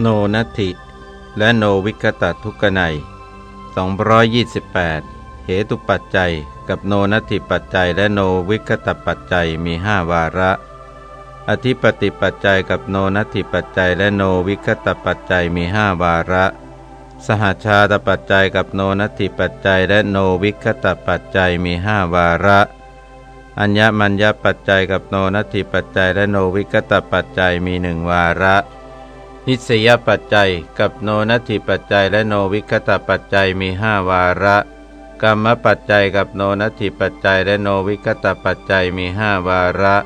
โนนัตถิ และโนวิกตทุกนัย228 เหตุปัจจัย กับโนนัตถิปัจจัย และโนวิกตปัจจัยมีห้าวาระ อธิปติปัจจัยกับโนนัตถิปัจจัย และโนวิกตปัจจัยมีห้าวาระ สหชาตปัจจัยกับโนนัตถิปัจจัย และโนวิคตปัจจัยมีห้าวาระ อัญญมัญญปัจจัยกับโนนัตถิปัจจัย และโนวิกตปัจจัยมีหนึ่งวาระ นิสยปัจจัย กับโนนัตถิปัจจัยและโนวิคตปัจจัยมีห้าวาระ กรรมปัจจัยกับโนนัตถิปัจจัยและโนวิคตปัจจัยมีห้าวาระ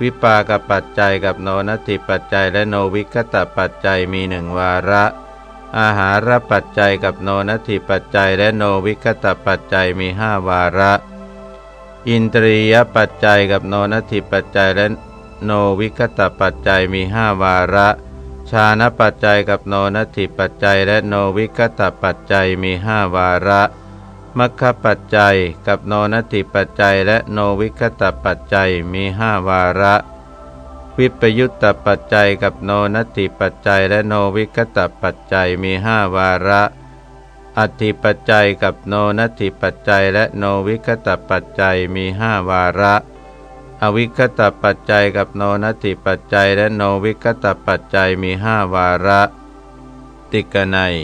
วิปากปัจจัยกับโนนัตถิปัจจัยและโนวิคตปัจจัยมีหนึ่งวาระ อาหารปัจจัยกับโนนัตถิปัจจัยและโนวิคตปัจจัยมีห้าวาระ อินตรียปัจจัยกับโนนัตถิปัจจัยและโนวิคตปัจจัยมีห้าวาระ ชาณปัจจัยกับโนนัตถิปัจจัยและโนวิคตปัจจัยมีห้าวาระมัคคปัจจัยกับโนนัตถิปัจจัยและโนวิคตปัจจัยมีห้าวาระ วิปยุตตปัจจัยกับโนนัตถิปัจจัยและโนวิคตปัจจัยมีห้าวาระอธิปัจจัยกับโนนัตถิปัจจัยและโนวิคตปัจจัยมีห้าวาระ อวิคตปัจจัยกับโนนัตถิปัจจัยและโนวิคตปัจจัยมีห้าวาระ ติกนัย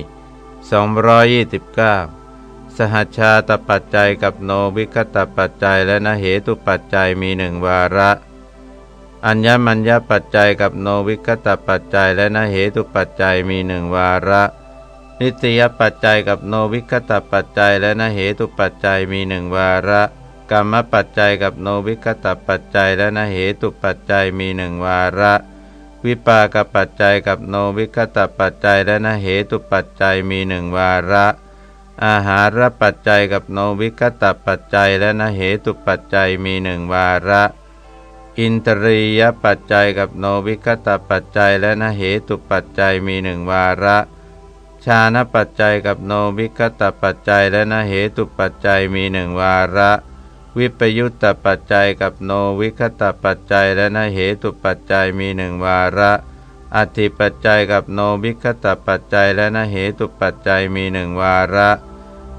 229 สหชาตปัจจัยกับโนวิคตปัจจัยและนเหตุปัจจัยมีหนึ่งวาระ อัญญมัญญปัจจัยกับโนวิคตปัจจัยและนเหตุปัจจัยมีหนึ่งวาระ นิตยปัจจัยกับโนวิคตปัจจัยและนเหตุปัจจัยมีหนึ่งวาระ กรรมปัจจัยกับโนวิคตปัจจัยและนเหตุปัจจัยมีหนึ่งวาระ วิปากปัจจัยกับโนวิคตปัจจัยและนเหตุปัจจัยมีหนึ่งวาระ อาหารปัจจัยกับโนวิคตปัจจัยและนเหตุปัจจัยมีหนึ่งวาระ อินตรียปัจจัยกับโนวิคตปัจจัยและนเหตุปัจจัยมีหนึ่งวาระชาณปัจจัยกับโนวิคตปัจจัยและนเหตุปัจจัยมีหนึ่งวาระ วิปยุตตปัจจัยกับโนวิคตปัจจัยและนเหตุปัจจัยมีหนึ่งวาระ อธิปัจจัยกับโนวิคตปัจจัยและนเหตุปัจจัยมีหนึ่งวาระ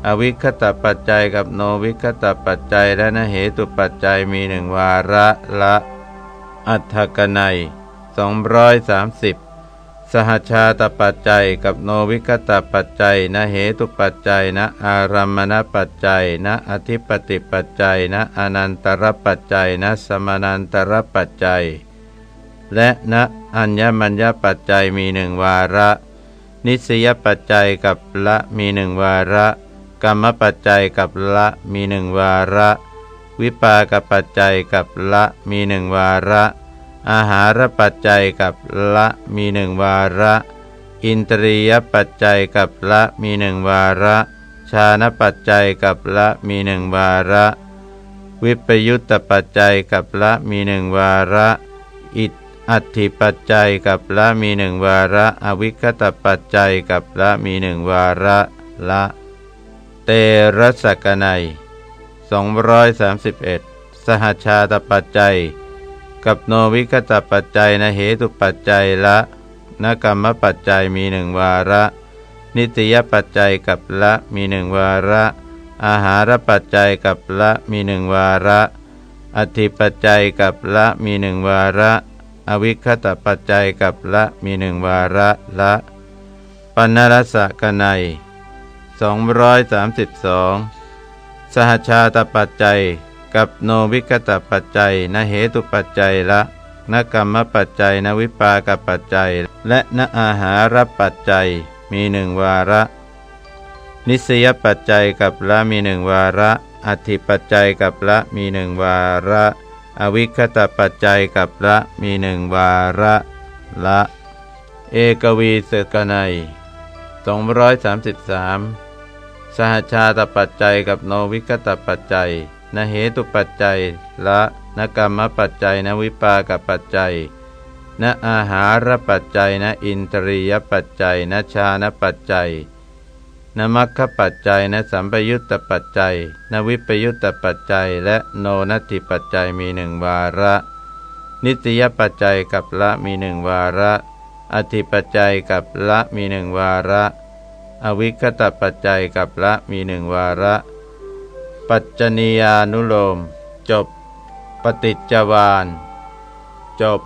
อวิคตปัจจัยกับโนวิคตปัจจัยและนเหตุปัจจัยมีหนึ่งวาระละ อัฏฐกนัย230ส สหชาตปัจจัยกับโนวิคตปัจจัยนะเหตุปัจจัยนะอารัมมณปัจจัยนะอธิปติปัจจัยนะอนันตรปัจจัยนะสมานันตรปัจจัย และนะอัญญมัญญปัจจัยมีหนึ่งวาระ นิสยปัจจัยกับละมีหนึ่งวาระกรรมปัจจัยกับละมีหนึ่งวาระ วิปากปัจจัยกับละมีหนึ่งวาระ อาหารปัจจัยกับละมีหนึ่งวาระ อินตรียปัจจัยกับละมีหนึ่งวาระ ชาณปัจจัยกับละมีหนึ่งวาระ วิปยุตตปัจจัยกับละมีหนึ่งวาระ อิอัตถิปัจจัยกับละมีหนึ่งวาระ อวิคตปัจจัยกับละมีหนึ่งวาระละ เตระสกนัย231 สหชาตปัจจัย กับโนวิกตปัจจัยนะเหตุปัจจัยละนกรรมปัจจัยมีหนึ่งวาระ นิตยปัจจัยกับละมีหนึ่งวาระ อาหารปัจจัยกับละมีหนึ่งวาระ อธิปัจจัยกับละมีหนึ่งวาระ อวิคตปัจจัยกับละมีหนึ่งวาระละปัณรสกนัย232 สหชาตปัจจัย กับโนวิกตปัจจัยนเหตุปัจจัยละนกรรมปัจจัยนวิปากปัจจัย และนอาหารปัจจัยมีหนึ่งวาระ นิสยปัจจัยกับละมีหนึ่งวาระอธิปัจจัยกับละมีหนึ่งวาระ อวิคตปัจจัยกับละมีหนึ่งวาระละ เอกวีสกนัย233 สหชาตปัจจัยกับโนวิคตปัจจัย นเหตุปัจจัย ละนกรรมปัจจัยนวิปากปัจจัยนอาหารปัจจัยนอินทรียปัจจัยนชานปัจจัยนมัคคปัจจัยนสัมปยุตตปัจจัย นวิปยุตตปัจจัย และโนนัตถิปัจจัยมีหนึ่งวาระ นิตยปัจจัยกับละมีหนึ่งวาระออธิปัจจัยกับละมีหนึ่งวาระ อวิคตปัจจัยกับละมีหนึ่งวาระ ปัจจนียานุโลม จบ ปฏิจจวาน จบ